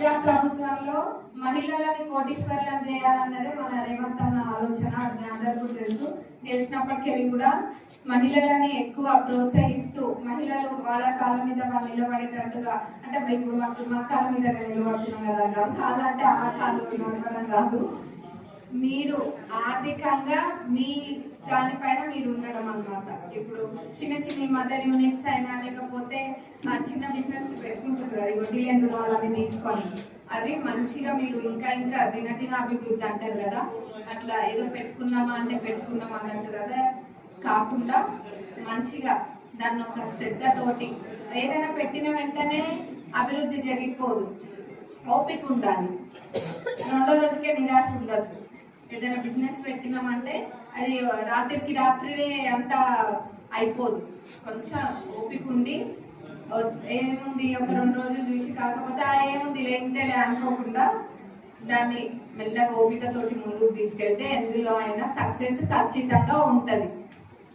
ప్రజా ప్రభుత్వంలో మహిళలని కోటీశ్వరులను చేయాలన్నదే మన రేవంత్ అన్న ఆలోచన అది మీ అందరికీ తెలుసు. తెలిసినప్పటికీ కూడా మహిళలని ఎక్కువ ప్రోత్సహిస్తూ మహిళలు వాళ్ళ కాళ్ళ మీద వాళ్ళు నిలబడేటట్టుగా అంటే ఇప్పుడు మాకు మా కాళ్ళ మీద నిలబడుతున్నాం కదా కాదు కాళ్ళ అంటే ఆ కాళ్ళు నిలబడడం కాదు. మీరు ఆర్థికంగా మీ దానిపైన మీరు ఉండడం అన్నమాట. ఇప్పుడు చిన్న చిన్న మదర్ యూనిట్స్ అయినా లేకపోతే చిన్న బిజినెస్ పెట్టుకుంటారు కదా వడ్డీలేని రుణాలు అవి తీసుకొని. అవి మంచిగా మీరు ఇంకా ఇంకా దినదిన అభివృద్ధి అంటారు కదా అట్లా ఏదో పెట్టుకుందామా అంటే పెట్టుకుందామా అన్నట్టు కదా కాకుండా మంచిగా దాన్ని ఒక శ్రద్ధతోటి ఏదైనా పెట్టిన వెంటనే అభివృద్ధి జరిగిపోదు. ఓపిక ఉండాలి. రెండో రోజుకే నిరాశ ఉండదు. ఏదైనా బిజినెస్ పెట్టినామంటే అది రాత్రికి రాత్రినే అంతా అయిపోదు. కొంచెం ఓపిక ఉండి ఏముంది ఒక రెండు రోజులు చూసి కాకపోతే ఆ ఏముంది లేంతేలే అనుకోకుండా దాన్ని మెల్లగా ఓపికతోటి ముందుకు తీసుకెళ్తే ఎందులో అయినా సక్సెస్ ఖచ్చితంగా ఉంటుంది.